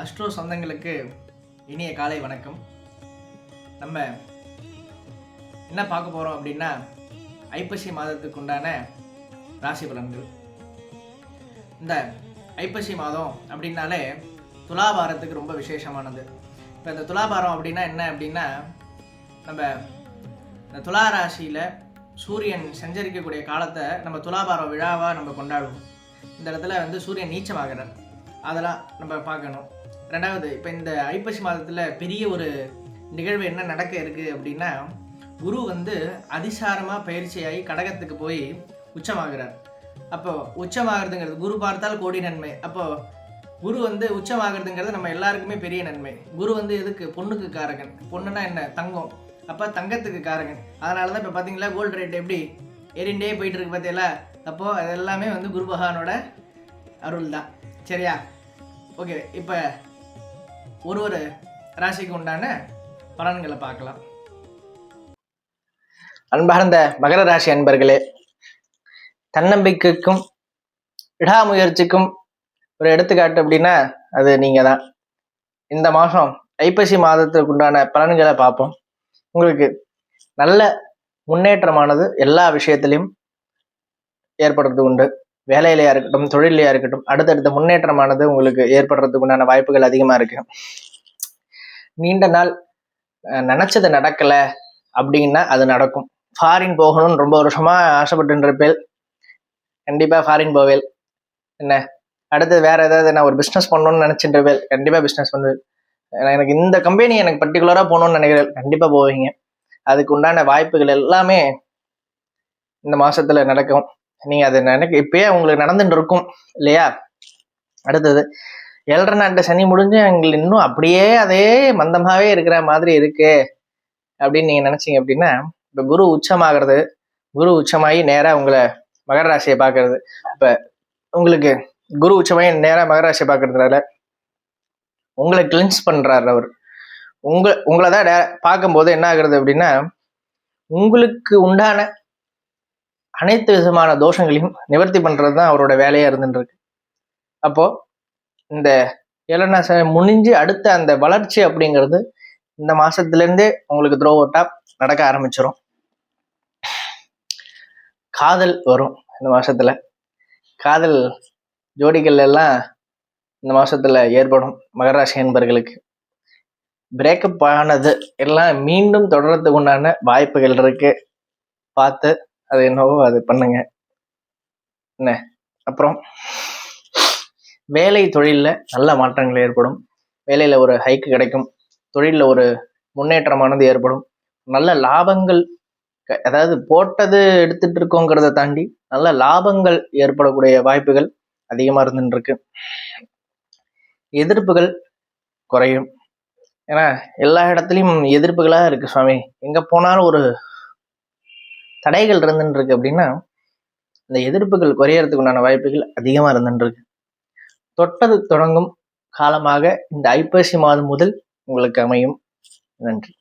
Astro சொந்தங்களுக்கு இனிய காலை வணக்கம். நம்ம என்ன பார்க்க போகிறோம் அப்படின்னா ஐப்பசி மாதத்துக்கு உண்டான ராசி பலன்கள். இந்த ஐப்பசி மாதம் அப்படின்னாலே துலாபாரத்துக்கு ரொம்ப விசேஷமானது. இப்போ இந்த துலாபாரம் அப்படின்னா என்ன அப்படின்னா நம்ம இந்த துலா ராசியில் சூரியன் சஞ்சரிக்கக்கூடிய காலத்தை நம்ம துலாபாரம் விழாவாக நம்ம கொண்டாடுவோம். இந்த இடத்துல வந்து சூரியன் நீச்சமாகிறார். அதெல்லாம் நம்ம பார்க்கணும். ரெண்டாவது இப்போ இந்த ஐப்பசி மாதத்தில் பெரிய ஒரு நிகழ்வு என்ன நடக்க இருக்குது அப்படின்னா குரு வந்து அதிசாரமாக பயிற்சியாகி கடகத்துக்கு போய் உச்சமாகிறார். அப்போது உச்சமாகிறதுங்கிறது குரு பார்த்தால் கோடி நன்மை. அப்போது குரு வந்து உச்சமாகிறதுங்கிறது நம்ம எல்லாருக்குமே பெரிய நன்மை. குரு வந்து எதுக்கு? பொண்ணுக்கு காரகன். பொண்ணுனா என்ன? தங்கம். அப்போ தங்கத்துக்கு காரகன். அதனால தான் இப்போ பார்த்தீங்களா கோல்டு ரேட் எப்படி? ஏறிண்டே போயிட்டு இருக்கு பார்த்தீங்களா அப்போது அது எல்லாமே வந்து குரு பகவானோட அருள் தான் சரியா? ஓகே இப்போ ஒரு ஒரு ராசிக்கு உண்டான பலன்களை பார்க்கலாம். அன்பார்ந்த மகர ராசி அன்பர்களே தன்னம்பிக்கைக்கும் விடாமுயற்சிக்கும் ஒரு எடுத்துக்காட்டு அப்படின்னா அது நீங்கள் தான் இந்த மாதம் ஐப்பசி மாதத்துக்கு உண்டான பலன்களை பார்ப்போம். உங்களுக்கு நல்ல முன்னேற்றமானது எல்லா விஷயத்திலையும் ஏற்படுறது உண்டு. வேலையிலையா இருக்கட்டும் தொழிலையா இருக்கட்டும் அடுத்தடுத்த முன்னேற்றமானது உங்களுக்கு ஏற்படுறதுக்கு உண்டான வாய்ப்புகள் அதிகமாக இருக்கு. நீண்ட நாள் நினச்சது நினைச்சது நடக்கல அப்படின்னா அது நடக்கும். ஃபாரின் போகணும்னு ரொம்ப வருஷமா ஆசைப்பட்டு இருப்பேன் கண்டிப்பா ஃபாரின் போவேல் என்ன? அடுத்து வேற ஏதாவது நான் ஒரு பிஸ்னஸ் பண்ணணும்னு நினைச்சிட்டு இருப்பேன் கண்டிப்பா பிஸ்னஸ் பண்ணுவேன் எனக்கு இந்த கம்பெனி எனக்கு பர்டிகுலரா போகணும்னு நினைக்கிறேன் கண்டிப்பா போவீங்க. அதுக்கு உண்டான வாய்ப்புகள் எல்லாமே இந்த மாசத்துல நடக்கும். நீங்க அதை நினைக்க இப்பயே உங்களுக்கு நடந்துட்டு இருக்கும் இல்லையா? அடுத்தது ஏழரை நாட்டு சனி முடிஞ்சு எங்களுக்கு இன்னும் அப்படியே அதே மந்தமாவே இருக்கிற மாதிரி இருக்கு அப்படின்னு நீங்க நினைச்சீங்க அப்படின்னா இப்ப குரு உச்சமாகிறது குரு உச்சமாகி நேராக உங்களை மகர ராசியை பார்க்கறது. இப்ப உங்களுக்கு குரு உச்சமாகி நேராக மகர ராசியை பார்க்கறதுனால உங்களை கிளின்ஸ் பண்றாரு அவர். உங்க உங்களை தான் பார்க்கும்போது என்ன ஆகுறது அப்படின்னா உங்களுக்கு உண்டான அனைத்து விதமான தோஷங்களையும் நிவர்த்தி பண்ணுறது தான் அவரோட வேலையாக இருந்துருக்கு அப்போது இந்த ஏழனாச முடிஞ்சு அடுத்த அந்த வளர்ச்சி அப்படிங்கிறது இந்த மாதத்துலேருந்தே உங்களுக்கு த்ரோ அவுட்டாக நடக்க ஆரம்பிச்சிடும் காதல் வரும் இந்த மாதத்தில் காதல் ஜோடிகள் எல்லாம் இந்த மாதத்தில் ஏற்படும் மகராசி என்பர்களுக்கு பிரேக்கப் ஆனது எல்லாம் மீண்டும் தொடர்றதுக்கு உண்டான வாய்ப்புகள் இருக்குது பார்த்து அது என்னவோ அது பண்ணுங்க. என்ன? அப்புறம் வேலை தொழிலில் நல்ல மாற்றங்கள் ஏற்படும். வேலையில் ஒரு ஹைக்கு கிடைக்கும். தொழிலில் ஒரு முன்னேற்றமானது ஏற்படும். நல்ல லாபங்கள் அதாவது போட்டது எடுத்துட்டு இருக்கோங்கிறத தாண்டி நல்ல லாபங்கள் ஏற்படக்கூடிய வாய்ப்புகள் அதிகமாக இருந்துருக்கு எதிர்ப்புகள் குறையும். ஏன்னா எல்லா இடத்துலையும் எதிர்ப்புகளாக இருக்குது சுவாமி. எங்கே போனாலும் ஒரு தடைகள் இருந்துட்டு அப்படின்னா இந்த எதிர்ப்புகள் குறையறதுக்கு உண்டான வாய்ப்புகள் அதிகமாக இருந்துட்டு தொட்டது தொடங்கும் காலமாக இந்த ஐப்பசி மாதம் முதல் உங்களுக்கு அமையும். நன்றி.